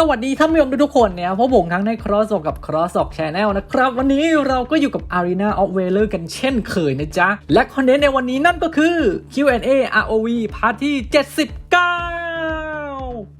สวัสดีท่านผู้ชมทุกๆคนเนี่ยพบผมทั้งใน Cross กับ Cross อก Channel นะครับ วันนี้เราก็อยู่กับ Arena of Valor กันเช่นเคยนะจ๊ะ และคอนเทนต์ในวันนี้นั่นก็คือ Q&A ROV พาร์ทที่ 79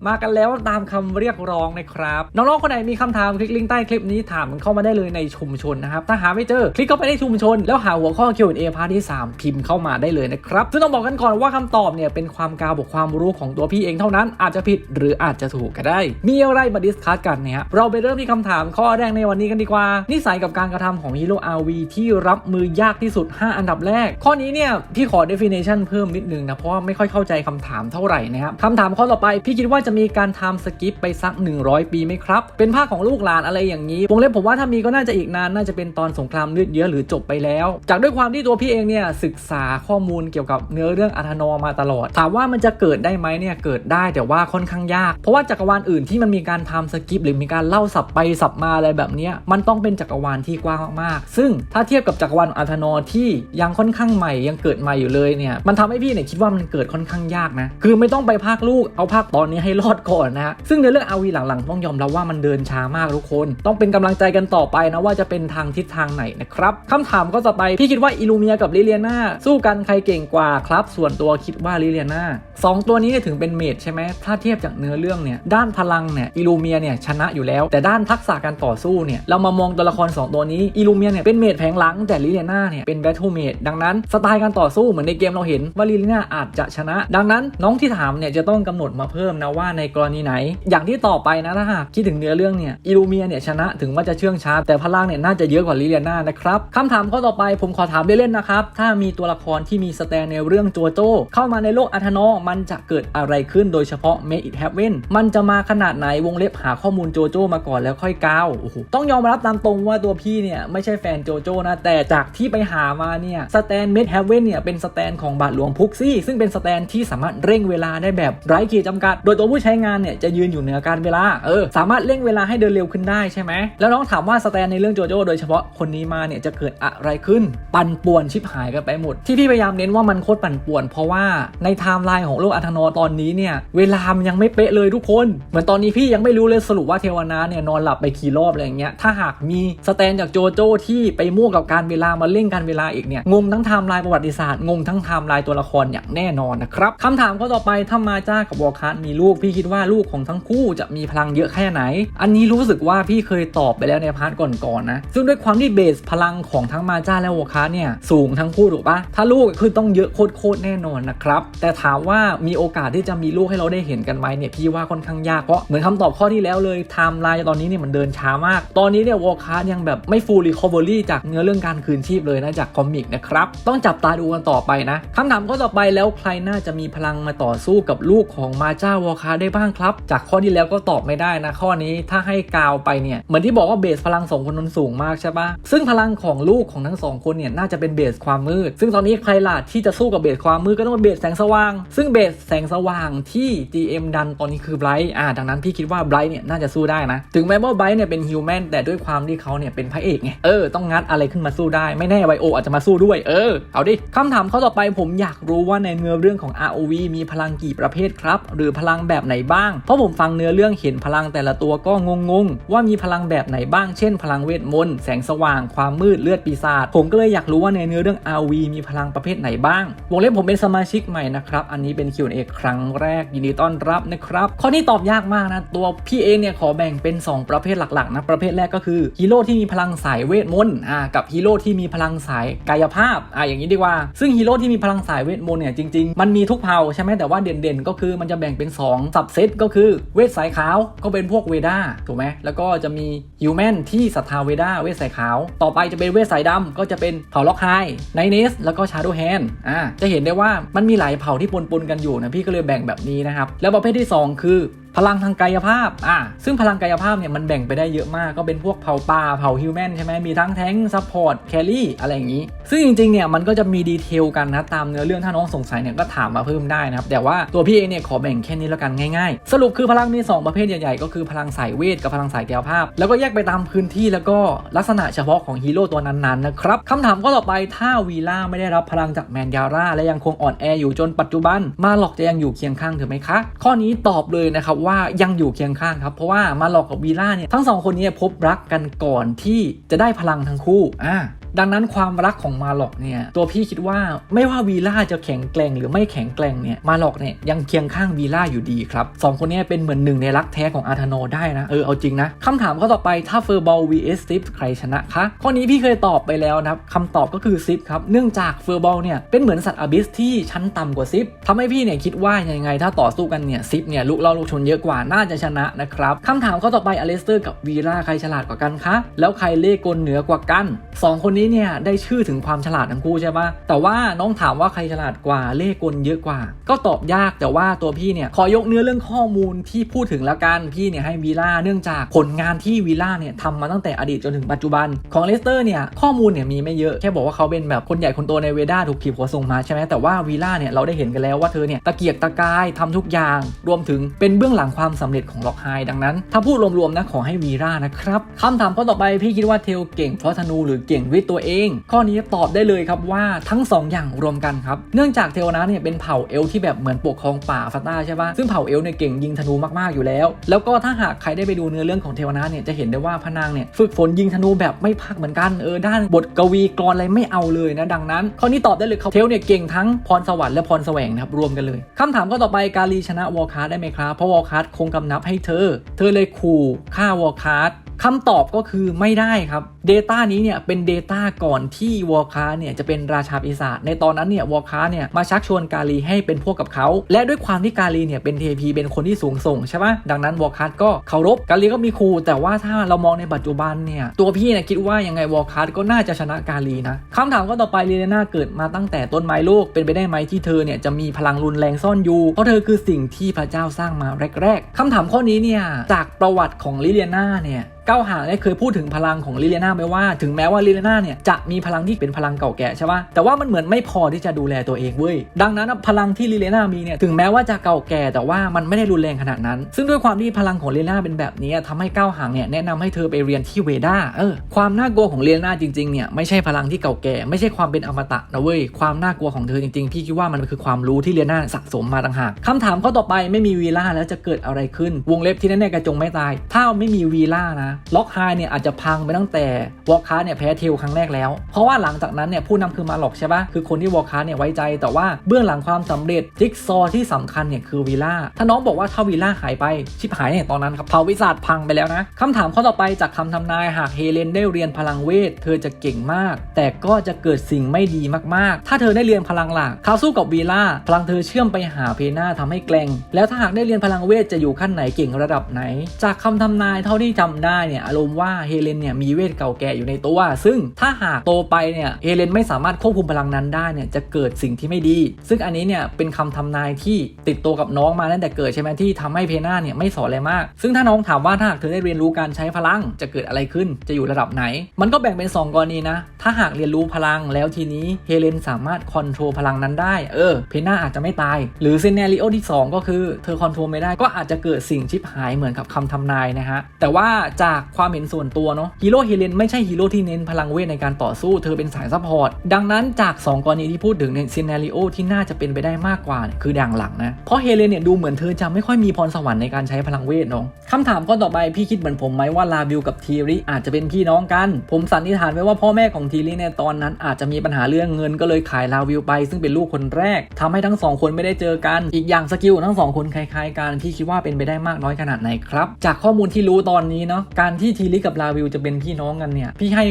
มากันแล้วตามคำเรียกร้องนะครับ น้องๆคนไหนมีคำถามคลิกลิงก์ใต้คลิปนี้ถามมันเข้ามาได้เลยในชุมชนนะครับ ถ้าหาไม่เจอคลิกเข้าไปในชุมชน แล้วหาหัวข้อ Q&A พาร์ทที่ 3 พิมพ์เข้ามาได้เลยนะครับซึ่งต้องบอกกันก่อนว่าคำตอบเนี่ยเป็นความกาวบวกความรู้ของตัวพี่เองเท่านั้น อาจจะผิดหรืออาจจะถูกก็ได้ มีอะไรมาดิสคัสกันเนี่ยเราไปเริ่มที่คำถามข้อแรกในวันนี้กันดีกว่า นิสัยกับการกระทำของฮีโร่ RV ที่รับมือยากที่สุด 5 อันดับแรก ข้อนี้เนี่ยพี่ขอ definition เพิ่มนิดนึงนะเพราะว่าไม่ค่อยเข้าใจคำถามเท่าไหร่นะครับคำถามข้อต่อไปพี่คิดว่าจะมีการทำสกิปไปสัก 100 ปีไหมครับ เป็นภาคของลูกหลานอะไรอย่างนี้วงเล็บผมว่าถ้ามีก็น่าจะอีกนาน น่าจะเป็นตอนสงครามเลือดเยอะหรือจบไปแล้ว จากด้วยความที่ตัวพี่เองเนี่ยศึกษาข้อมูลเกี่ยวกับเนื้อเรื่องอาธนอมาตลอด ถามว่ามันจะเกิดได้ไหมเนี่ยเกิดได้แต่ว่าค่อนข้างยาก เพราะว่าจักรวาลอื่นที่มันมีการทำสกิปหรือมีการเล่าสับไปสับมาอะไรแบบนี้มันต้องเป็นจักรวาลที่กว้างมากๆ ซึ่งถ้าเทียบกับจักรวาลอาธนอที่ยังค่อนข้างใหม่ยังเกิดใหม่อยู่เลยเนี่ยมันทำให้พี่เนี่ยคิดว่ามันเกิดค่อนข้างยากนะคือไม่ต้องไปภาคลูกเอาภาคตอนนี้ให้รอดก่อนนะซึ่งในเรื่องอาวีหลังๆ ต้องยอมรับว่ามันเดินช้ามากทุกคน ต้องเป็นกำลังใจกันต่อไปนะว่าจะเป็นทางทิศทางไหนนะครับคำถามก็ต่อไปพี่คิดว่าอิลูเมียกับลิเลียนาสู้กันใครเก่งกว่าครับ ส่วนตัวคิดว่าลิเลียนาสองตัวนี้เนี่ยถึงเป็นเมดใช่ไหมถ้าเทียบจากเนื้อเรื่องเนี่ยด้านพลังเนี่ยอิลูเมียเนี่ยชนะอยู่แล้ว แต่ด้านทักษะการต่อสู้เนี่ยเรามามองตัวละคร 2 ตัวนี้อิลูเมียเนี่ยเป็นเมดแผงหลังแต่ลิเลียนาเนี่ยเป็นแบทเทิลเมดดังนั้นสไตล์การต่อสู้เหมือนในเกมเราเห็นว่าลิเลียนาอาจจะชนะ ดังนั้นน้องที่ถามเนี่ยจะต้องกำหนดมาเพิ่มนะว่าในกรณีไหน อย่างที่ต่อไปนะถ้าหากคิดถึงเนื้อเรื่องเนี่ยอิลูเมียเนี่ยชนะถึงว่าจะเชื่องช้า แต่พลังเนี่ยน่าจะเยอะกว่าลิเลียนานะครับคำถามข้อต่อไปผมขอถามเล่นๆนะครับ ถ้ามีตัวละครที่มีสแตนในเรื่องโจโจ้เข้ามาในโลกอัธนอมันจะเกิดอะไรขึ้นโดยเฉพาะ Make It Happen มันจะมาขนาดไหนวงเล็บหาข้อมูลโจโจ้มาก่อนแล้วค่อยก้าวโอ้โหต้องยอมรับตามตรงว่าตัวพี่เนี่ยไม่ใช่แฟนโจโจ้นะแต่จากที่ไปหามาเนี่ยสแตน Make Happen เนี่ยเป็นสแตนของบาทหลวงพุกซี่ซึ่งเป็นสแตนที่สามารถเร่งเวลาได้แบบไร้ขีดจำกัด โดยตัวผู้ใช้งานเนี่ยจะยืนอยู่เหนือการเวลาเออสามารถเร่งเวลาให้เดินเร็วขึ้นได้ใช่ไหมแล้วน้องถามว่าสแตนในเรื่องโจโจ้โดยเฉพาะคนนี้มาเนี่ยจะเกิดอะไรขึ้น ปั่นป่วนชิบหายกันไปหมด ที่พี่พยายามเน้นว่ามันโคตรปั่นป่วน เพราะว่าในไทม์ไลน์ของโลกอัธนอตอนนี้เนี่ยเวลามันยังไม่เป๊ะเลยทุกคน เหมือนตอนนี้พี่ยังไม่รู้เลยสรุปว่าเทวนาเนี่ยนอนหลับไปกี่รอบอะไรอย่างเงี้ยถ้าหากมีสแตนจากโจโจ้ที่ไปมั่วกับการเวลามาเล่นการเวลาอีกเนี่ยงงทั้งไทม์ไลน์ประวัติศาสตร์งงทั้งไทม์ไลน์ตัวละครอย่างแน่นอนนะครับคำถามข้อต่อไปถ้ามาจ้ากับวอคัสมีลูกพี่คิดว่าลูกของทั้งคู่จะมีพลังเยอะแค่ไหน อันนี้รู้สึกว่าพี่เคยตอบไปแล้วในพาร์ทก่อนๆนะซึ่งด้วยความที่เบสพลังของทั้งมาจ้าและวอลคัสเนี่ยสูงทั้งคู่ถูกปะถ้าลูกคือต้องเยอะโคตรๆแน่นอนนะครับแต่ถามว่ามีโอกาสที่จะมีลูกให้เราได้เห็นกันไหมเนี่ยพี่ว่าค่อนข้างยากเพราะเหมือนคำตอบข้อที่แล้วเลยไทม์ไลน์ตอนนี้เนี่ยมันเดินช้ามาก ตอนนี้เนี่ยวอลคัสยังแบบไม่ฟูลรีคอเวอรี่จากเนื้อเรื่องการคืนชีพเลยนะจากคอมิกนะครับต้องจับตาดูกันต่อไปนะคำถามข้อต่อไปแล้วใครน่าจะมีพลังมาต่อสู้กับลูกของมาจ้าวอลคัสได้บ้างครับ จากข้อที่แล้วก็ตอบไม่ได้นะ ข้อนี้ถ้าให้กาวไปเนี่ยเหมือนที่บอกว่าเบสพลังสองคนนั้นสูงมากใช่ปะซึ่งพลังของลูกของทั้งสองคนเนี่ยน่าจะเป็นเบสความมืด ซึ่งตอนนี้ใครล่ะที่จะสู้กับเบสความมืดก็ต้องเป็นเบสแสงสว่าง ซึ่งเบสแสงสว่างที่ GM ดันตอนนี้คือไบรท์อ่าดังนั้นพี่คิดว่าไบรท์เนี่ยน่าจะสู้ได้นะ ถึงแม้ว่าไบรท์เนี่ยเป็นฮิวแมนแต่ด้วยความที่เขาเนี่ยเป็นพระเอกไงเออต้องงัดอะไรขึ้นมาสู้ได้ไม่แน่ไวโออาจจะมาสู้ด้วยเออเอาดิคำถามข้อต่อไปผมอยากรู้ว่าในเนื้อเรื่องของ ROV มีพลังกี่ประเภทครับ หรือพลังแบบไหนบ้าง เพราะผมฟังเนื้อเรื่องเห็นพลังแต่ละตัวก็งงๆ ว่ามีพลังแบบไหนบ้าง เช่น พลังเวทมนต์ แสงสว่าง ความมืด เลือดปีศาจ ผมก็เลยอยากรู้ว่าในเนื้อเรื่อง RV มีพลังประเภทไหนบ้าง วงเล็บผมเป็นสมาชิกใหม่นะครับ อันนี้เป็น Q&A ครั้งแรก ยินดีต้อนรับนะครับ ข้อนี้ตอบยากมากนะ ตัวพี่เองเนี่ยขอแบ่งเป็น 2 ประเภทหลักๆนะ ประเภทแรกก็คือฮีโร่ที่มีพลังสายเวทมนต์ อ่า กับฮีโร่ที่มีพลังสายกายภาพ อ่าอย่างนี้ดีกว่า ซึ่งฮีโร่ที่มีพลังสายเวทมนต์เนี่ยจริงๆ มันมีทุกเผ่าใช่ไหมแต่ว่าเด่นๆ ก็คือมันจะแบ่งเป็น 2สับเซตก็คือเวทสายขาวก็เป็นพวกเวด้าถูกไหมแล้วก็จะมีฮิวแมนที่ศรัทธาเวด้าเวทสายขาว ต่อไปจะเป็นเวทสายดำก็จะเป็นเผ่าล็อกไฮไนเนสแล้วก็ชาร์โดแฮนอ่าจะเห็นได้ว่ามันมีหลายเผ่าที่ปนปนกันอยู่นะพี่ก็เลยแบ่งแบบนี้นะครับแล้วประเภทที่ 2 คือ พลังทางกายภาพอ่าซึ่งพลังกายภาพเนี่ยมันแบ่งไปได้เยอะมากก็เป็นพวกเผ่าป่าเผ่าฮิวแมนใช่ไหมมีทั้งแท้งซัพพอร์ตแครี่อะไรอย่างนี้ ซึ่งจริงๆเนี่ยมันก็จะมีดีเทลกันนะตามเนื้อเรื่องถ้าน้องสงสัยเนี่ยก็ถามมาเพิ่มได้นะครับแต่ว่าตัวพี่เองเนี่ยขอแบ่งแค่นี้แล้วกันง่ายๆ สรุปคือพลังมี 2 ประเภทใหญ่ๆ ก็คือพลังสายเวทกับพลังสายกายภาพ แล้วก็แยกไปตามพื้นที่แล้วก็ลักษณะเฉพาะของฮีโร่ตัวนั้นๆนะครับคำถามข้อต่อไปถ้าวีล่าไม่ได้รับพลังจากแมนยาร่าและยังคงอ่อนแออยู่จนปัจจุบันมาหลอกจะยังอยู่เคียงข้างเธอไหมคะข้อนี้ตอบเลยนะครับว่ายังอยู่เคียงข้างครับ เพราะว่ามาหลอกกับวีล่าเนี่ยทั้งสองคนนี้พบรักกันก่อนที่จะได้พลังทั้งคู่อ่า ดังนั้นความรักของมาหลอกเนี่ยตัวพี่คิดว่าไม่ว่าวีล่าจะแข็งแกร่งหรือไม่แข็งแกร่งเนี่ยมาหลอกเนี่ยยังเคียงข้างวีล่าอยู่ดีครับสองคนนี้เป็นเหมือนหนึ่งในรักแท้ของอาร์ธโนได้นะเออเอาจริงนะคำถามข้อต่อไปถ้าเฟอร์บอล vs ซิฟใครชนะคะข้อนี้พี่เคยตอบไปแล้วนะครับคำตอบก็คือซิฟครับเนื่องจากเฟอร์บอลเนี่ยเป็นเหมือนสัตว์อบิสที่ชั้นต่ำกว่าซิฟทำให้พี่เนี่ยคิดว่ายังไง ถ้าต่อสู้กันเนี่ยซิฟเนี่ยลุกเล่าลูกชนเยอะกว่าน่าจะชนะนะครับคำถามข้อต่อไปอเลสเตอร์กับวีล่าใครฉลาดกว่ากันคะแล้วใครเล่กลเหนือกว่ากันสองคนนี้เนี่ยได้ชื่อถึงความฉลาดทั้งคู่ใช่ปะแต่ว่าน้องถามว่าใครฉลาดกว่าเล่ห์กลเยอะกว่า ก็ตอบยากแต่ว่าตัวพี่เนี่ยขอยกเนื้อเรื่องข้อมูลที่พูดถึงแล้วกันพี่เนี่ยให้วีล่าเนื่องจากผลงานที่วีล่าเนี่ยทำมาตั้งแต่อดีตจนถึงปัจจุบันของเลสเตอร์เนี่ยข้อมูลเนี่ยมีไม่เยอะแค่บอกว่าเขาเป็นแบบคนใหญ่คนโตในเวด้าถูกผีหัวส่งมาใช่ไหมแต่ว่าวีล่าเนี่ยเราได้เห็นกันแล้วว่าเธอเนี่ยตะเกียกตะกายทำทุกอย่าง รวมถึงเป็นเบื้องหลังความสำเร็จของล็อกไฮดังนั้น ถ้าพูดรวมๆนะขอให้วีล่านะครับคำถามข้อต่อไปพี่คิดว่าเทลเก่งเพราะธนูหรือเก่งวยตัวเอง ข้อนี้ตอบได้เลยครับว่าทั้งสองอย่างรวมกันครับเนื่องจากเทลนะเนี่ยเป็นเผ่าเอลที่แบบเหมือนปกครองป่าฟาต้าใช่ปะซึ่งเผ่าเอลเนี่ยเก่งยิงธนูมากๆอยู่แล้ว แล้วก็ถ้าหากใครได้ไปดูเนื้อเรื่องของเทวนาเนี่ยจะเห็นได้ว่าพระนางเนี่ยฝึกฝนยิงธนูแบบไม่พักเหมือนกันเออด้านบทกวีกรอนอะไรไม่เอาเลยนะดังนั้น ข้อนี้ตอบได้เลยครับเทลเนี่ยเก่งทั้งพรสวรรค์และพรแสวงนะครับรวมกันเลยคำถามก็ต่อไปกาลีชนะวอลคาร์ได้ไหมครับเพราะวอลคาร์คงกำนับให้เธอ เธอเลยขู่ฆ่าวอลคาร์ คำตอบก็คือไม่ได้ครับ Data นี้เนี่ยเป็น Data ก่อนที่วอลคาเนี่ยจะเป็นราชาปีศาจในตอนนั้นเนี่ยวอลคาเนี่ยมาชักชวนกาลีให้เป็นพวกกับเขา และด้วยความที่กาลีเนี่ยเป็นเทพีเป็นคนที่สูงส่งใช่ปะดังนั้นวอลคาก็เคารพกาลีก็มีครู แต่ว่าถ้าเรามองในปัจจุบันเนี่ยตัวพี่เนี่ยคิดว่ายังไงวอลคาก็น่าจะชนะกาลีนะคำถามก็ต่อไปลีเลน่าเกิดมาตั้งแต่ต้นไม้โลกเป็นไปได้ไหมที่เธอเนี่ยจะมีพลังรุนแรงซ่อนอยู่เพราะเธอคือสิ่งที่พระเจ้าสร้างมาแรก ๆคำถามข้อนี้เนี่ยจากประวัติของลิเลียนาเนี่ยเก้าหางเนี่ยเคยพูดถึงพลังของลิเลียนาไปว่าถึงแม้ว่าลิเลียนาเนี่ยจะมีพลังที่เป็นพลังเก่าแก่ใช่ปะแต่ว่ามันเหมือนไม่พอที่จะดูแลตัวเองเว้ยดังนั้นพลังที่ลิเลียนามีเนี่ยถึงแม้ว่าจะเก่าแก่แต่ว่ามันไม่ได้รุนแรงขนาดนั้น ซึ่งด้วยความที่พลังของลิเลียนาเป็นแบบนี้ทำให้เก้าหางเนี่ยแนะนำให้เธอไปเรียนที่เวด้าเออความน่ากลัวของลิเลียนาจริงๆเนี่ยไม่ใช่พลังที่เก่าแก่ไม่ใช่ความเป็นอมตะนะเว้ยความน่ากลัวของเธอจริงๆพี่คิดว่ามันคือความรู้ที่ลิเลียนาสะสมมาต่างหากคำถามข้อต่อไปไม่มีวีล่าแล้วจะเกิดอะไรขึ้น วงเล็บที่แน่ๆกระจงไม่ตาย ถ้าไม่มีวีล่านะล็อกไฮเนี่ยอาจจะพังไปตั้งแต่วอลคาร์เนี่ยแพ้เทลครั้งแรกแล้ว เพราะว่าหลังจากนั้นเนี่ยผู้นำคือมาหลอกใช่ปะคือคนที่วอลคาร์เนี่ยไว้ใจ แต่ว่าเบื้องหลังความสำเร็จจิ๊กซอที่สำคัญเนี่ยคือวีล่าถ้าน้องบอกว่าถ้าวีล่าหายไปชิบหายเนี่ยตอนนั้นครับเผาวิสาดพังไปแล้วนะคำถามข้อต่อไปจากคำทำนายหากเฮเลนได้เรียนพลังเวท เธอจะเก่งมาก แต่ก็จะเกิดสิ่งไม่ดีมากๆ ถ้าเธอได้เรียนพลังหลักเขาสู้กับวีล่าพลังเธอเชื่อมไปหาเพน่าทำให้แกลงแล้วถ้าหากได้เรียนพลังเวทจะอยู่ขั้นไหนเก่งระดับไหน จากคำทำนายเท่าที่จำได้เนี่ยอารมณ์ว่าเฮเลนเนี่ยมีเวทเก่าแก่อยู่ในตัว ซึ่งถ้าหากโตไปเนี่ยเฮเลนไม่สามารถควบคุมพลังนั้นได้เนี่ยจะเกิดสิ่งที่ไม่ดี ซึ่งอันนี้เนี่ยเป็นคำทำนายที่ติดตัวกับน้องมาตั้งแต่เกิดใช่ไหมที่ทำให้เพน่าเนี่ยไม่สอนอะไรมาก ซึ่งถ้าน้องถามว่าถ้าหากเธอได้เรียนรู้การใช้พลังจะเกิดอะไรขึ้น จะอยู่ระดับไหน มันก็แบ่งเป็น 2 กรณีนะ ถ้าหากเรียนรู้พลังแล้วทีนี้เฮเลนสามารถคอนโทรลพลังนั้นได้ เออ เพน่าอาจจะไม่ตาย หรือซีเนริโอที่ 2 ก็คือเธอคอนโทรลไม่ได้ก็อาจจะเกิดสิ่งชิบหายเหมือนกับคำทำนายนะฮะ แต่ว่าจากความเห็นส่วนตัวเนาะฮีโร่เฮเลนไม่ใช่ฮีโร่ที่เน้นพลังเวทในการต่อสู้เธอเป็นสายซัพพอร์ตดังนั้นจาก 2 กรณีที่พูดถึงเนี่ยซีเนริโอที่น่าจะเป็นไปได้มากกว่าคือดังหลังนะ เพราะเฮเลนเนี่ยดูเหมือนเธอจะไม่ค่อยมีพรสวรรค์ในการใช้พลังเวทเนาะคำถามข้อต่อไปพี่คิดเหมือนผมไหมว่าลาบิวกับทีริอาจจะเป็นพี่น้องกัน ผมสันนิษฐานไว้ว่าพ่อแม่ของทีริในตอนนั้นอาจจะมีปัญหาเรื่องเงินก็เลยขายลาวิวไป ซึ่งเป็นลูกคนแรกทำให้ทั้งสองคนไม่ได้เจอกัน อีกอย่างสกิลทั้งสองคนคล้ายๆกันพี่คิดว่าเป็นไปได้มากน้อยขนาดไหนครับ จากข้อมูลที่รู้ตอนนี้เนาะการที่ทีริกับลาวิวจะเป็นพี่น้องกันเนี่ยพี่ให้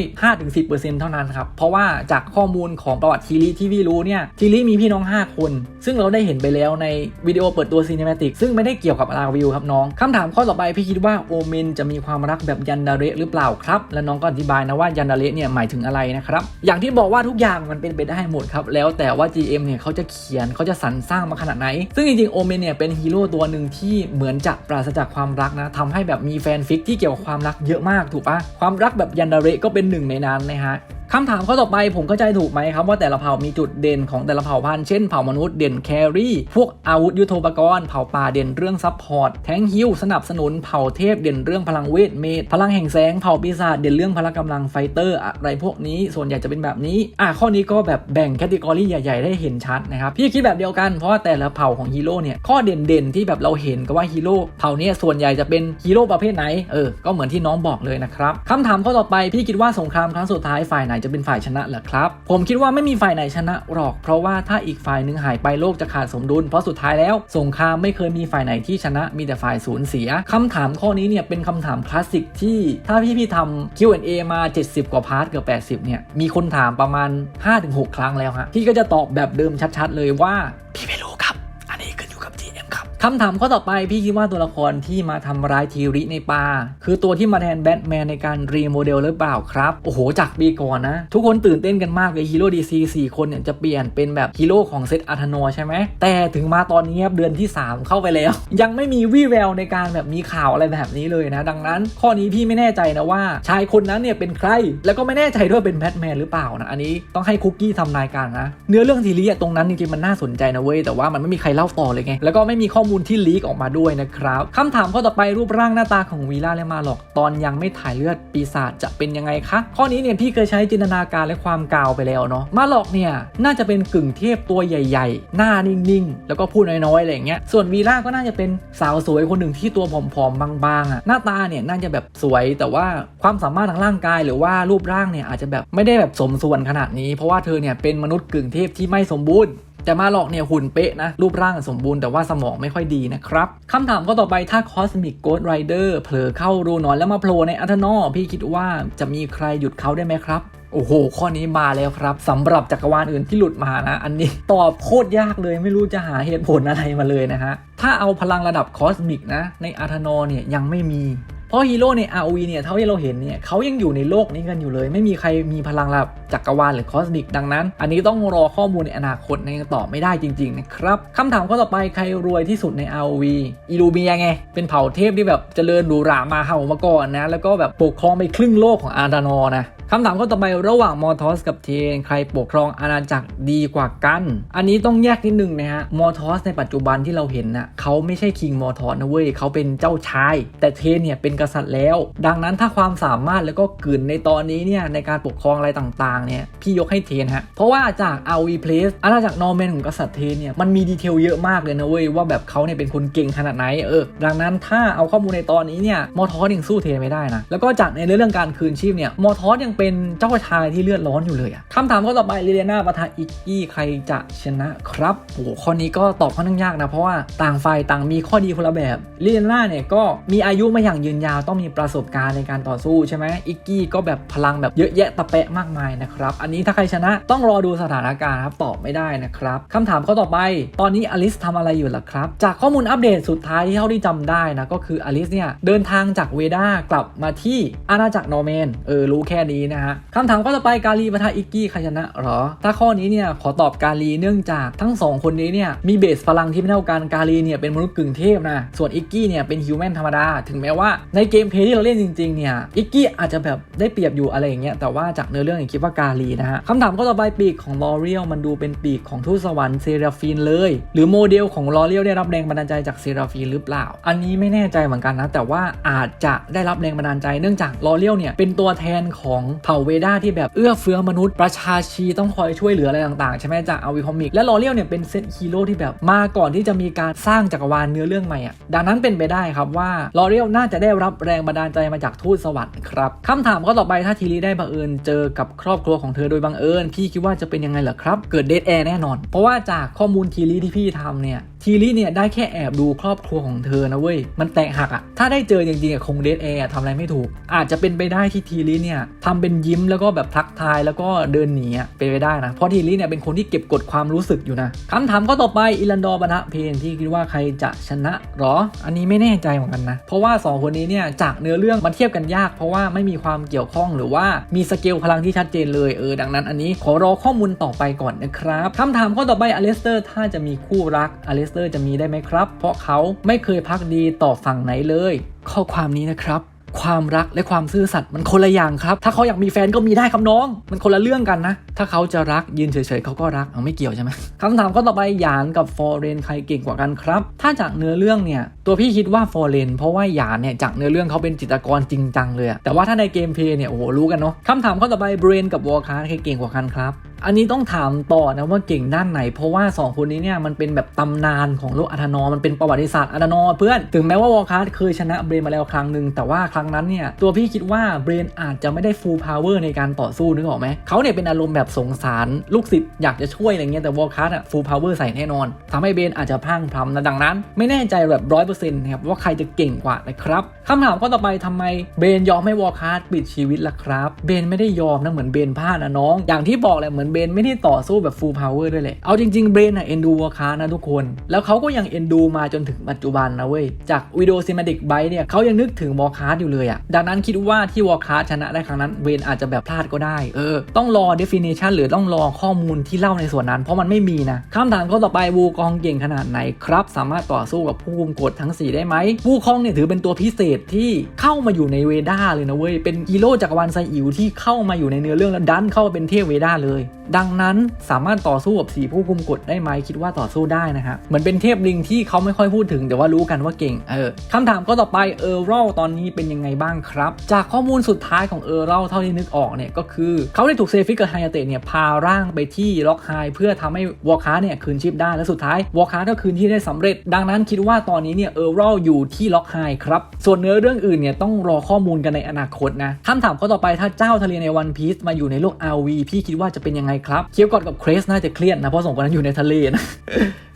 5-10%เท่านั้นครับ เพราะว่าจากข้อมูลของประวัติทีริที่พี่รู้เนี่ยทีริมีพี่น้อง 5 คน ซึ่งเราได้เห็นไปแล้วในวิดีโอเปิดตัวซีนิเมติกซึ่งไม่ได้เกี่ยวกับลาวิวครับน้องคำถามข้อต่อไปพี่คิดว่าโอเมนจะมีความรักแบบยันดาเระหรือเปล่าครับ และน้องก็อธิบายนะว่ายันดาเระเนี่ยหมายถึงอะไรนะครับอย่างที่บอกว่าทุกอย่างมันเป็นไปได้หมดครับแล้วแต่ว่า GM เนี่ยเขาจะเขียนเขาจะสรรสร้างมาขนาดไหน ซึ่งจริงๆโอเมนเนี่ยเป็นฮีโร่ตัวหนึ่งที่เหมือนจะปราศจากความรักนะทำให้แบบมีแฟนฟิกที่เกี่ยวกับความรักเยอะมากถูกปะความรักแบบยันดาเรก็เป็นหนึ่งในนั้นนะฮะ คำถามข้อต่อไปผมเข้าใจถูกไหมครับว่าแต่ละเผ่ามีจุดเด่นของแต่ละเผ่าพันธุ์เช่นเผ่ามนุษย์เด่นแครี่พวกอาวุธยุทโธปกรณ์เผ่าป่าเด่นเรื่องซับพอร์ตแทงฮิวสนับสนุนเผ่าเทพเด่นเรื่องพลังเวทเมธพลังแห่งแสงเผ่าปีศาจเด่นเรื่องพละกำลังไฟเตอร์อะไรพวกนี้ส่วนใหญ่จะเป็นแบบนี้อะข้อนี้ก็แบบแบ่งแคตตากรีใหญ่ๆ ได้เห็นชัดนะครับพี่คิดแบบเดียวกันเพราะว่าแต่ละเผ่าของฮีโร่เนี่ยข้อเด่นๆที่แบบเราเห็นก็ว่าฮีโร่เผ่านี้ส่วนใหญ่จะเป็นฮีโร่ประเภทไหนเออก็เหมือนที่น้องบอกเลยนะครับคำถามข้อต่อไปพี่คิดว่าสงครามครั้งสุดท้ายฝ่ายไหนจะเป็นฝ่ายชนะเหรอครับ ผมคิดว่าไม่มีฝ่ายไหนชนะหรอก เพราะว่าถ้าอีกฝ่ายหนึ่งหายไปโลกจะขาดสมดุล เพราะสุดท้ายแล้วสงครามไม่เคยมีฝ่ายไหนที่ชนะมีแต่ฝ่ายสูญเสียคำถามข้อนี้เนี่ยเป็นคำถามคลาสสิกที่ถ้าพี่พี่ทำ Q&A มา 70 กว่าพาร์ทเกือบ80เนี่ยมีคนถามประมาณ 5-6 ครั้งแล้วฮะพี่ก็จะตอบแบบเดิมชัด ๆ เลยว่าพี่ไม่รู้ คำถามข้อต่อไปพี่คิดว่าตัวละครที่มาทำร้ายทีริในป่าคือตัวที่มาแทนแบทแมนในการรีโมเดลหรือเปล่าครับ โอ้โห จากปีก่อนนะ ทุกคนตื่นเต้นกันมากเลยฮีโร่ดีซีสี่คนเนี่ยจะเปลี่ยนเป็นแบบฮีโร่ของเซตอาธโนใช่ไหม แต่ถึงมาตอนนี้เดือนที่ 3 เข้าไปแล้ว ยังไม่มีวี่แววในการแบบมีข่าวอะไรแบบนี้เลยนะ ดังนั้น ข้อนี้พี่ไม่แน่ใจนะว่า ชายคนนั้นเนี่ยเป็นใคร แล้วก็ไม่แน่ใจด้วยเป็นแบทแมนหรือเปล่านะอันนี้ต้องให้คุกกี้ทำนายการนะเนื้อเรื่องทีรีอะตรงนั้นจริงๆมันน่าสนใจนะเว้ยแต่ว่ามันไม่มีใครเล่าต่อเลยไงแล้วก็ไม่มีข้อมูลที่ลีกออกมาด้วยนะครับคำถามข้อต่อไปรูปร่างหน้าตาของวีล่าและมาหลอกตอนยังไม่ถ่ายเลือดปีศาจจะเป็นยังไงคะข้อนี้เนี่ยพี่เคยใช้จินตนาการและความกาวไปแล้วเนาะมาหลอกเนี่ยน่าจะเป็นกึ่งเทพตัวใหญ่ ๆ หน้านิ่งๆ แล้วก็พูดน้อยๆอะไรอย่างเงี้ยส่วนวีล่าก็น่าจะเป็นสาวสวยคนหนึ่งที่ตัวผอมๆบางๆอะหน้าตาเนี่ยน่าจะแบบสวยแต่ว่าความสามารถทางร่างกายหรือว่ารูปร่างเนี่ยอาจจะแบบไม่ได้แบบสมส่วนขนาดนี้ เพราะว่าเธอเนี่ยเป็นมนุษย์กึ่งเทพที่ไม่สมบูรณ์ แต่มาหลอกเนี่ยหุ่นเป๊ะนะ รูปร่างสมบูรณ์แต่ว่าสมองไม่ค่อยดีนะครับคำถามก็ต่อไปถ้า Cosmic Ghost Rider เผลอเข้ารูนอนแล้วมาโผล่ในอัลเทนอพี่คิดว่าจะมีใครหยุดเขาได้ไหมครับโอ้โห ข้อนี้มาแล้วครับสำหรับจักรวาลอื่นที่หลุดมานะ อันนี้ตอบโคตรยากเลยไม่รู้จะหาเหตุผลอะไรมาเลยนะฮะ ถ้าเอาพลังระดับคอสมิกนะ ในอาร์ธนอเนี่ยยังไม่มี ราะฮีโร่ใน ROV เนี่ยเท่าที่เราเห็นเนี่ยเขายังอยู่ในโลกนี้กันอยู่เลย ไม่มีใครมีพลังระดับจักรวาลหรือคอสมิกดังนั้น อันนี้ต้องรอข้อมูลในอนาคตในตอบไม่ได้จริงๆนะครับคำถามข้อต่อไปใครรวยที่สุดใน ROV อีลูเมียไง เป็นเผ่าเทพที่แบบเจริญดูหรามาเห่ามาก่อนนะ แล้วก็แบบปกครองไปครึ่งโลกของอาร์ดานอนะคำถามข้อต่อไประหว่างมอร์ทอสกับเทน ใครปกครองอาณาจักรดีกว่ากัน อันนี้ต้องแยกนิดนึงนะฮะมอร์ทอสในปัจจุบันที่เราเห็นนะ่ะเขาไม่ใช่คิงมอร์ทอสนะเว้ยเขาเป็นเจ้าชาย แต่เทนเนี่ยเป็นกษัตริย์แล้ว ดังนั้นถ้าความสามารถแล้วก็กลืนในตอนนี้เนี่ยในการปกครองอะไรต่างๆเนี่ยพี่ยกให้เทนฮะเพราะว่าจาก RV Place อาณาจักรนอร์แมนของกษัตริย์เทนเนี่ยมันมีดีเทลเยอะมากเลยนะเว้ยว่าแบบเขาเนี่ยเป็นคนเก่งขนาดไหนเออดังนั้นถ้าเอาข้อมูลในตอนนี้เนี่ยมอร์ทอสยังสู้เทนไม่ได้นะแล้วก็จากในเรื่องการคืนชีพเนี่ยมอร์ทอสยังเป็นเจ้าชายที่เลือดร้อนอยู่เลยอะคำถามข้อต่อไปลิเลียนาปะทะอิกกี้ใครจะชนะครับโอ้โหข้อนี้ก็ตอบค่อนข้างยากนะ เพราะว่าต่างฝ่ายต่างมีข้อดีคนละแบบลิเลียนาเนี่ยก็มีอายุมาอย่างยืนยาวต้องมีประสบการณ์ในการต่อสู้ใช่ไหมอิกกี้ก็แบบพลังแบบเยอะแยะตะแปะมากมายนะครับ อันนี้ถ้าใครชนะต้องรอดูสถานการณ์ครับตอบไม่ได้นะครับคำถามข้อต่อไป ตอนนี้อลิสทำอะไรอยู่ล่ะครับ จากข้อมูลอัปเดตสุดท้ายที่เท่าที่จำได้นะก็คืออลิสเนี่ยเดินทางจากเวดากลับมาที่อาณาจักรนอร์แมนเออรู้แค่นี้นะฮะคำถามข้อต่อไปการีปะทะอิกกี้ใครชนะหรอ ถ้าข้อนี้เนี่ยขอตอบการีเนื่องจากทั้งสองคนนี้เนี่ยมีเบสพลังที่ไม่เท่ากันการีเนี่ยเป็นมนุษย์กึ่งเทพนะส่วนอิกกี้เนี่ยเป็นฮิวแมนธรรมดา ถึงแม้ว่าในเกมเพย์ที่เราเล่นจริงๆเนี่ยอิกกี้อาจจะแบบได้เปรียบอยู่อะไรอย่างเงี้ยแต่ว่าจากเนื้อเรื่องเนี่ยคิดว่าการีนะฮะคำถามข้อต่อไปปีกของลอเรียลมันดูเป็นปีกของทูตสวรรค์เซราฟีนเลย หรือโมเดลของลอเรียลได้รับแรงบันดาลใจจากเซราฟีนหรือเปล่า อันนี้ไม่แน่ใจเหมือนกันนะแต่ว่าอาจจะได้รับแรงบันดาลใจเนื่องจากลอเรียลเนี่ยเป็นตัวแทนของเผ่าเวด้าที่แบบเอื้อเฟื้อมนุษย์ประชาชีต้องคอยช่วยเหลืออะไรต่างๆ ใช่ไหมจากอาวิคอมิกและลอเรียลเนี่ยเป็นเซตฮีโร่ที่แบบมาก่อนที่จะมีการสร้างจักรวาลเนื้อเรื่องใหม่อะดังนั้นเป็นไปได้ครับว่าลอเรียลน่าจะได้รับแรงบันดาลใจมาจากทูตสวรรค์ครับคำถามข้อต่อไปถ้าทีรีได้บังเอิญเจอกับครอบครัวของเธอโดยบังเอิญพี่คิดว่าจะเป็นยังไงเหรอครับ เกิดเดทแอร์แน่นอน เพราะว่าจากข้อมูลทีรีที่พี่ทำเนี่ย ทีรีเนี่ยได้แค่แอบดูครอบครัวของเธอนะเว้ย มันแตกหักอะถ้าได้เจอจริงๆอะคงเดทแอร์ทำอะไรไม่ถูก อาจจะเป็นไปได้ที่ทีรีเนี่ยทำเป็นยิ้มแล้วก็แบบทักทายแล้วก็เดินหนีอะเป็นไปได้นะ เพราะทีรีเนี่ยเป็นคนที่เก็บกดความรู้สึกอยู่นะคำถามข้อต่อไปอิลันดอร์บรรณะเพนที่คิดว่าใครจะชนะหรอ อันนี้ไม่แน่ใจเหมือนกันนะ เพราะว่าสองคนนี้เนี่ยจากเนื้อเรื่องมันเทียบกันยาก เพราะว่าไม่มีความเกี่ยวข้องหรือว่ามีสเกลพลังที่ชัดเจนเลยเออดังนั้นอันนี้ขอรอข้อมูลต่อไปก่อนนะครับคำถามข้อต่อไปอเลสเตอร์ถ้าจะมีคู่รักอเลสเตอร์จะมีได้ไหมครับ เพราะเขาไม่เคยพักดีต่อฝั่งไหนเลย ข้อความนี้นะครับความรักและความซื่อสัตย์มันคนละอย่างครับ ถ้าเขาอยากมีแฟนก็มีได้ครับน้อง มันคนละเรื่องกันนะ ถ้าเขาจะรักยืนเฉยๆเขาก็รักเอาไม่เกี่ยวใช่ไหมคำถามข้อต่อไปหยานกับฟอร์เรนใครเก่งกว่ากันครับ ถ้าจากเนื้อเรื่องเนี่ย ตัวพี่คิดว่าฟอร์เรนเพราะว่าหยานเนี่ยจากเนื้อเรื่องเขาเป็นจิตรกรจริงจังเลยแต่ว่าถ้าในเกมเพลย์เนี่ยโอ้โหรู้กันเนาะคำถามข้อต่อไปเบรนกับวอร์คาร์ใครเก่งกว่ากันครับอันนี้ต้องถามต่อนะว่าเก่งด้านไหน เพราะว่า 2 คนนี้เนี่ยมันเป็นแบบตำนานของโลกอัธนอมันเป็นประวัติศาสตร์อัธนอเพื่อน ถึงแม้ว่าวอลคาร์เคยชนะเบรนมาแล้วครั้งหนึ่งแต่ว่าครั้งนั้นเนี่ยตัวพี่คิดว่าเบรนอาจจะไม่ได้ฟูลพาวเวอร์ในการต่อสู้นึกออกไหมเขาเนี่ยเป็นอารมณ์แบบสงสารลูกศิษย์อยากจะช่วยอะไรเงี้ยแต่วอลคาร์อะฟูลพาวเวอร์ใส่แน่นอนทำให้เบรนอาจจะพังพรำนะดังนั้น ไม่แน่ใจแบบร้อยเปอร์เซ็นต์นะครับว่าใครจะเก่งกว่านะครับ คำถามข้อต่อไปทำไมเบนยอมให้วอลคาร์ปิดชีวิตล่ะครับเบนไม่ได้ยอมนะเหมือนเบนพลาดนะน้อง อย่างที่บอกแหละเหมือนเบนไม่ได้ต่อสู้แบบ full power ด้วยแหละเอาจริงๆเบนอะเอ็นดูวอลคาร์ตนะทุกคน แล้วเขาก็ยังเอ็นดูมาจนถึงปัจจุบันนะเว้ยจากวิดีโอซิมาติกไบเนี่ยเขายังนึกถึงวอลคาร์ตอยู่เลยอะดังนั้นคิดว่าที่วอลคาร์ตชนะได้ครั้งนั้นเบนอาจจะแบบพลาดก็ได้เออต้องรอ definition หรือต้องรอข้อมูลที่เล่าในส่วนนั้น เพราะมันไม่มีนะคำถามข้อต่อไปวูกองเก่งขนาดไหนครับ สามารถต่อสู้กับผู้คุมกฎทั้ง 4 ได้ไหมวูคองเนี่ยถือเป็นตัวพิเศษที่เข้ามาอยู่ในเวด้าเลยนะเว้ย เป็นฮีโร่จักรวาลไซอิ๋วที่เข้ามาอยู่ในเนื้อเรื่องแล้วดันเข้ามาเป็นเทพเวด้าเลย ดังนั้นสามารถต่อสู้กับสีผู้คุมกฎได้ไหมคิดว่าต่อสู้ได้นะฮะเหมือนเป็นเทพลิงที่เขาไม่ค่อยพูดถึง แต่ว่ารู้กันว่าเก่งเออคำถามก็ต่อไปเออร์เรลตอนนี้เป็นยังไงบ้างครับ จากข้อมูลสุดท้ายของเออร์เรลเท่าที่นึกออกเนี่ยก็คือเขาได้ถูกเซฟิกกับไฮยาเตะเนี่ยพาร่างไปที่ล็อกไฮเพื่อทำให้วอลคาเนี่ยคืนชีพได้และสุดท้ายวอลคาก็คืนที่ได้สำเร็จ ดังนั้นคิดว่าตอนนี้เนี่ยเออร์รลอยู่ที่ล็อกไฮครับส่วนเนื้อเรื่องอื่นเนี่ยต้องรอข้อมูลกันในอนาคตนะคำถามข้อต่อไปถ้าเจ้าทะเลในวันพีซมาอยู่ในโลก RV พี่คิดว่าจะเป็นยังไงครับ เคียวกอดกับเครสน่าจะเครียดนะเพราะสองคนนั้นอยู่ในทะเลนะ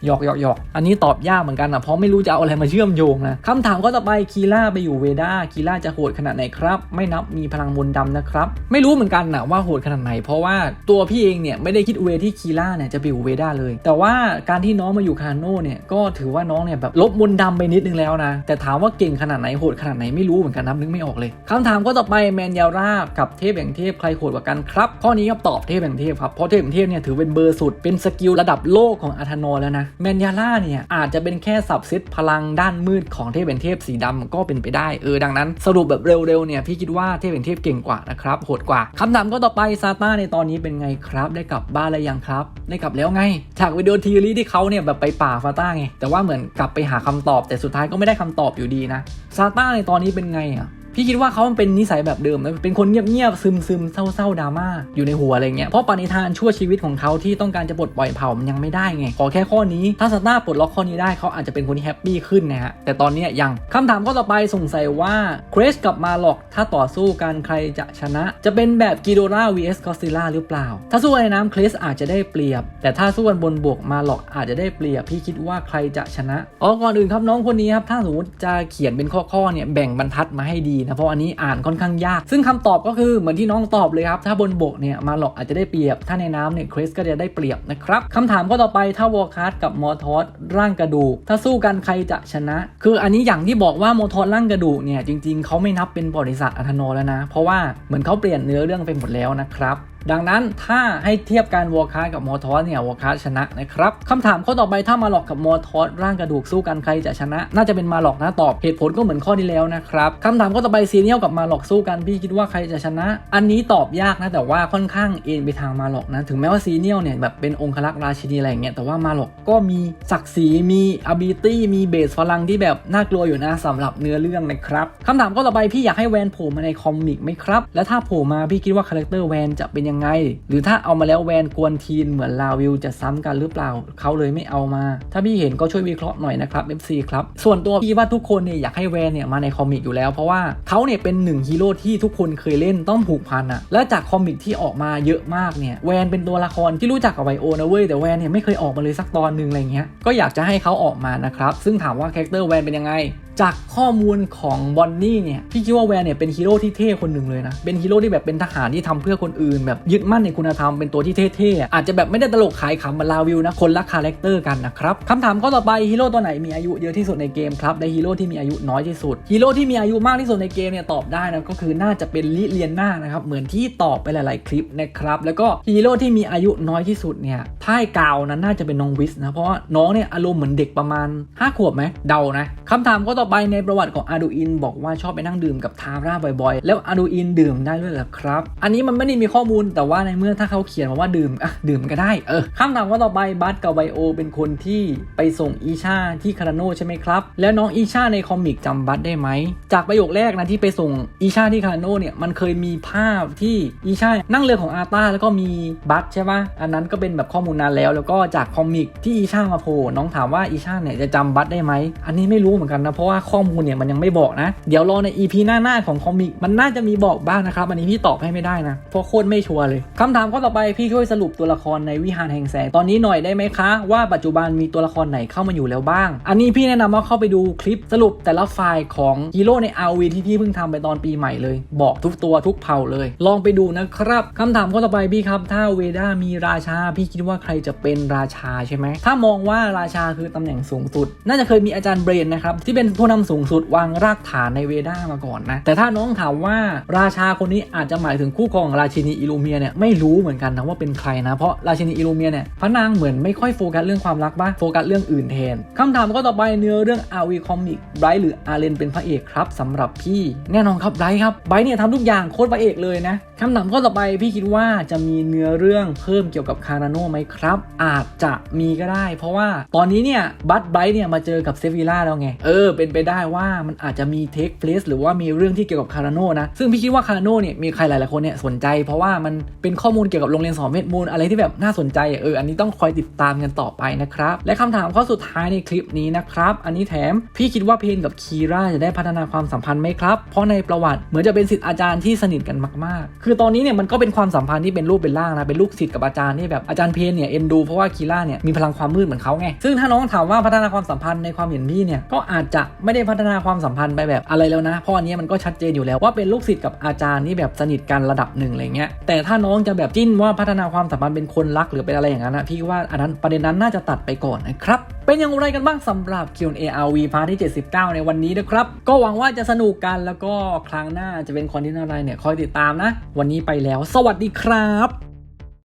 หยอกหยอกหยอกอันนี้ตอบยากเหมือนกันนะเพราะไม่รู้จะเอาอะไรมาเชื่อมโยงนะคำถามก็ต่อไปคีล่าไปอยู่เวด้าคีล่าจะโหดขนาดไหนครับ ไม่นับมีพลังมนต์ดำนะครับ ไม่รู้เหมือนกันนะว่าโหดขนาดไหน เพราะว่าตัวพี่เองเนี่ยไม่ได้คิดเวที่คีล่าเนี่ยจะไปอยู่เวด้าเลย แต่ว่าการที่น้องมาอยู่คาโน่เนี่ยก็ถือว่าน้องเนี่ยแบบลบมนต์ดำไปนิดนึงแล้วนะ แต่ถามว่าเก่งขนาดไหนโหดขนาดไหนไม่รู้เหมือนกันนับนึกไม่ออกเลยคำถามก็ต่อไปแมนยาร่ากับเทพแห่งเทพใครโหดกว่ากันครับข้อนี้ครับตอบเทพแห่งเทพครับเพราะเทพแห่งเทพเนี่ยถือเป็นเบอร์สุดเป็นสกิลระดับโลกของอาธานอแล้วนะแมนยาร่าเนี่ยอาจจะเป็นแค่สับเซตพลังด้านมืดของเทพแห่งเทพสีดำก็เป็นไปได้เออดังนั้น สรุปแบบเร็วๆเนี่ยพี่คิดว่าเทพแห่งเทพเก่งกว่านะครับโหดกว่าคำถามก็ต่อไปซาต้าในตอนนี้เป็นไงครับ ได้กลับบ้านแล้วยังครับ ได้กลับแล้วไง จากวิดีโอทีรีที่เขาเนี่ยแบบไปป่าฟาต้าไงแต่ว่าเหมือนกลับไปหาคำตอบ แต่สุดท้ายก็ไม่ได้คำตอบอยู่ดีนะซาต้าในตอนนี้เป็นไงอะ พี่คิดว่าเขาเป็นนิสัยแบบเดิมนะเป็นคนเงียบๆซึมๆเศร้าๆดราม่าอยู่ในหัวอะไรเงี้ยเพราะปณิธานชั่วชีวิตของเขาที่ต้องการจะปลดปล่อยเผ่ามันยังไม่ได้ไงขอแค่ข้อนี้ถ้าสตาร์ปลดล็อกข้อนี้ได้เขาอาจจะเป็นคนที่แฮปปี้ขึ้นนะฮะแต่ตอนนี้ยังคำถามข้อต่อไปสงสัยว่าเครสกับมาหลอกถ้าต่อสู้กันใครจะชนะ จะเป็นแบบกิโดรา vs กอซิล่าหรือเปล่า ถ้าสู้ในน้ำเครสอาจจะได้เปรียบ แต่ถ้าสู้กันบนบกมาหลอกอาจจะได้เปรียบพี่คิดว่าใครจะชนะอ๋อก่อนอื่นครับน้องคนนี้ครับถ้าสมมติจะเขียนเป็นข้อๆเนี่ยแบ่งบรรทัดมาให้ดีนะเพราะอันนี้อ่านค่อนข้างยาก ซึ่งคำตอบก็คือเหมือนที่น้องตอบเลยครับถ้าบนบกเนี่ยมาหลอกอาจจะได้เปรียบ ถ้าในน้ำเนี่ยคริสก็จะได้เปรียบนะครับคำถามก็ต่อไปถ้าวอลคัสกับมอทอสร่างกระดูก ถ้าสู้กันใครจะชนะ คืออันนี้อย่างที่บอกว่ามอทอสร่างกระดูกเนี่ยจริง ๆเขาไม่นับเป็นบริษัทอัธโนแล้วนะ เพราะว่าเหมือนเขาเปลี่ยนเนื้อเรื่องไปหมดแล้วนะครับดังนั้นถ้าให้เทียบการวอลคาร์กับมอทอสเนี่ยวอลคาร์ชนะนะครับคำถามข้อต่อไปถ้ามาหลอกกับมอทอสร่างกระดูกสู้กันใครจะชนะ น่าจะเป็นมาหลอกนะตอบเหตุผลก็เหมือนข้อที่แล้วนะครับคำถามข้อต่อไปซีเนียลกับมาหลอกสู้กันพี่คิดว่าใครจะชนะ อันนี้ตอบยากนะแต่ว่าค่อนข้างเอ็นไปทางมาหลอกนะถึงแม้ว่าซีเนียลเนี่ยแบบเป็นองคลักษ์ราชินีอะไรอย่างเงี้ยแต่ว่ามาหลอกก็มีศักดิ์ศรีมีอ b i l i t y มีเบสพลังที่แบบน่ากลัวอยู่นะสำหรับเนื้อเรื่องนะครับคำถามข้อต่อไปพี่อยากให้แวนโผล่มาในคอมิกไหมครับและถ้าโผล่มาพี่คิดว่าคาแรคเตอร์แวนจะเป็นยังไง หรือถ้าเอามาแล้วแวนกวนทีนเหมือนลาวิลจะซ้ำกันหรือเปล่า เขาเลยไม่เอามา ถ้าพี่เห็นก็ช่วยวิเคราะห์หน่อยนะครับ FC ครับ ส่วนตัวพี่ว่าทุกคนเนี่ยอยากให้แวนเนี่ยมาในคอมิกอยู่แล้ว เพราะว่าเขาเนี่ยเป็นหนึ่งฮีโร่ที่ทุกคนเคยเล่นต้องผูกพันอะและจากคอมิกที่ออกมาเยอะมากเนี่ยแวนเป็นตัวละครที่รู้จักกับไวโอนะเว้ยแต่แวนเนี่ยไม่เคยออกมาเลยสักตอนหนึ่งอะไรเงี้ยก็อยากจะให้เขาออกมานะครับซึ่งถามว่าคาแรคเตอร์แวนเป็นยังไง จากข้อมูลของบอนนี่เนี่ยพี่คิดว่าแวนเนี่ยเป็นฮีโร่ที่เท่คนหนึ่งเลยนะ เป็นฮีโร่ที่แบบเป็นทหารที่ทำเพื่อคนอื่น แบบยึดมั่นในคุณธรรมเป็นตัวที่เท่ๆอาจจะแบบไม่ได้ตลกขายขำเหมาลาวิวนะ คนละคาแรคเตอร์กันนะครับคำถามข้อต่อไปฮีโร่ตัวไหนมีอายุเยอะที่สุดในเกมครับและฮีโร่ที่มีอายุน้อยที่สุดฮีโร่ที่มีอายุมากที่สุดในเกมเนี่ยตอบได้นะก็คือน่าจะเป็นลิเลียนนานะครับเหมือนที่ตอบไปหลาย ๆ คลิปนะครับแล้วก็ฮีโร่ที่มีอายุน้อยที่สุดเนี่ยพ่ายกาวนั้นน่าจะเป็นน้องวิสนะเพราะว่าน้องเนี่ยอารมณ์เหมือนเด็กประมาณ5ขวบไหมเดานะคำถามข้อต่อไปไปในประวัติของอาดูอินบอกว่าชอบไปนั่งดื่มกับทาร่าบ่อยๆ แล้วอาดูอินดื่มได้ด้วยเหรอครับ อันนี้มันไม่ได้มีข้อมูลแต่ว่าในเมื่อถ้าเขาเขียนมาว่าดื่มอะดื่มก็ได้เออคำถามว่าต่อไปบัสกับไบโอ เป็นคนที่ไปส่งอีชาที่คาราโนใช่ไหมครับแล้วน้องอีชาในคอมิกจำบัสได้ไหมจากประโยคแรกนะที่ไปส่งอีชาที่คาราโนเนี่ยมันเคยมีภาพที่อีชานั่งเรือของอาตาแล้วก็มีบัสใช่ปะอันนั้นก็เป็นแบบข้อมูลนานแล้ว แล้วก็จากคอมิกที่อีชามาโผล่น้องถามว่าอีชาเนี่ยจะจำบัสได้ไหมอันนี้ไม่รู้เหมือนกันนะเพราะว่าข้อมูลเนี่ยมันยังไม่บอกนะ เดี๋ยวรอใน EP หน้าๆของคอมิกมันน่าจะมีบอกบ้างนะครับอันนี้พี่ตอบให้ไม่ได้นะเพราะโคตรไม่ชัวร์เลยคำถามข้อต่อไปพี่ช่วยสรุปตัวละครในวิหารแห่งแสงตอนนี้หน่อยได้ไหมคะ ว่าปัจจุบันมีตัวละครไหนเข้ามาอยู่แล้วบ้าง อันนี้พี่แนะนำว่าเข้าไปดูคลิปสรุปแต่ละไฟล์ของฮีโร่ใน RV ที่พี่เพิ่งทำไปตอนปีใหม่เลย บอกทุกตัวทุกเผ่าเลย ลองไปดูนะครับคำถามข้อต่อไปพี่ครับ ถ้าเวด้ามีราชา พี่คิดว่าใครจะเป็นราชาใช่ไหมถ้ามองว่าราชาคือตำแหน่งสูงสุด น่าจะเคยมีอาจารย์เบรนนะครับที่เป็นผู้นำสูงสุดวางรากฐานในเวด้ามาก่อนนะ แต่ถ้าน้องถามว่าราชาคนนี้อาจจะหมายถึงคู่ครองราชินีอิลูเมียเนี่ยไม่รู้เหมือนกันนะว่าเป็นใครนะ เพราะราชินีอิลูเมียเนี่ยพระนางเหมือนไม่ค่อยโฟกัสเรื่องความรักบ้างโฟกัสเรื่องอื่นแทนคำถามก็ต่อไปเนื้อเรื่อง RV Comic ไบรท์หรืออาเลนเป็นพระเอกครับสำหรับพี่ แน่นอนครับไบรท์ครับไบรท์เนี่ยทำทุกอย่างโคตรพระเอกเลยนะคำถามข้อต่อไปพี่คิดว่าจะมีเนื้อเรื่องเพิ่มเกี่ยวกับคาราโนไหมครับ อาจจะมีก็ได้ เพราะว่าตอนนี้เนี่ยบัตไบรท์เนี่ยมาเจอกับเซฟิล่าแล้วไงเออเป็นไปได้ว่ามันอาจจะมีเทคเพลสหรือว่ามีเรื่องที่เกี่ยวกับคาราโน่นะ ซึ่งพี่คิดว่าคาราโน่เนี่ยมีใครหลายๆคนเนี่ยสนใจ เพราะว่ามันเป็นข้อมูลเกี่ยวกับโรงเรียนสอนเวทมนต์อะไรที่แบบน่าสนใจเอออันนี้ต้องคอยติดตามกันต่อไปนะครับ และคำถามข้อสุดท้ายในคลิปนี้นะครับ อันนี้แถมพี่คิดว่าเพนกับคีราจะได้พัฒนาความสัมพันธ์ไหมครับ เพราะในประวัติเหมือนจะเป็นศิษย์อาจารย์ที่สนิทกันมาก ๆ คือตอนนี้เนี่ยมันก็เป็นความสัมพันธ์ที่เป็นรูปเป็นร่างนะเป็นลูกศิษย์กับอาจารย์ที่แบบอาจารย์เพนเนี่ยเอ็นดูเพราะว่าคีราเนี่ยมีพลังความมืดเหมือนเขาไงซึ่งถ้าน้องถามว่าพัฒนาความสัมพันธ์ในความเห็นพี่เนี่ยก็อาจจะไม่ได้พัฒนาความสัมพันธ์ไปแบบอะไรแล้วนะเพราะอันนี้มันก็ชัดเจนอยู่แล้วว่าเป็นลูกศิษย์กับอาจารย์ที่แบบสนิทกันระดับหนึ่งอะไรเงี้ยแต่ถ้าน้องจะแบบจิ้นว่าพัฒนาความสัมพันธ์เป็นคนรักหรือเป็นอะไรอย่างนั้นนะพี่ว่าอันนั้นประเด็นนั้นน่าจะตัดไปก่อนนะครับเป็นอย่างไรกันบ้างสำหรับ Q&A RV พาร์ทที่ 79 ในวันนี้นะครับก็หวังว่าจะสนุกกันแล้วก็ครั้งหน้าจะเป็นคอนเทนต์อะไรเนี่ยคอยติดตามนะ วันนี้ไปแล้ว สวัสดีครับ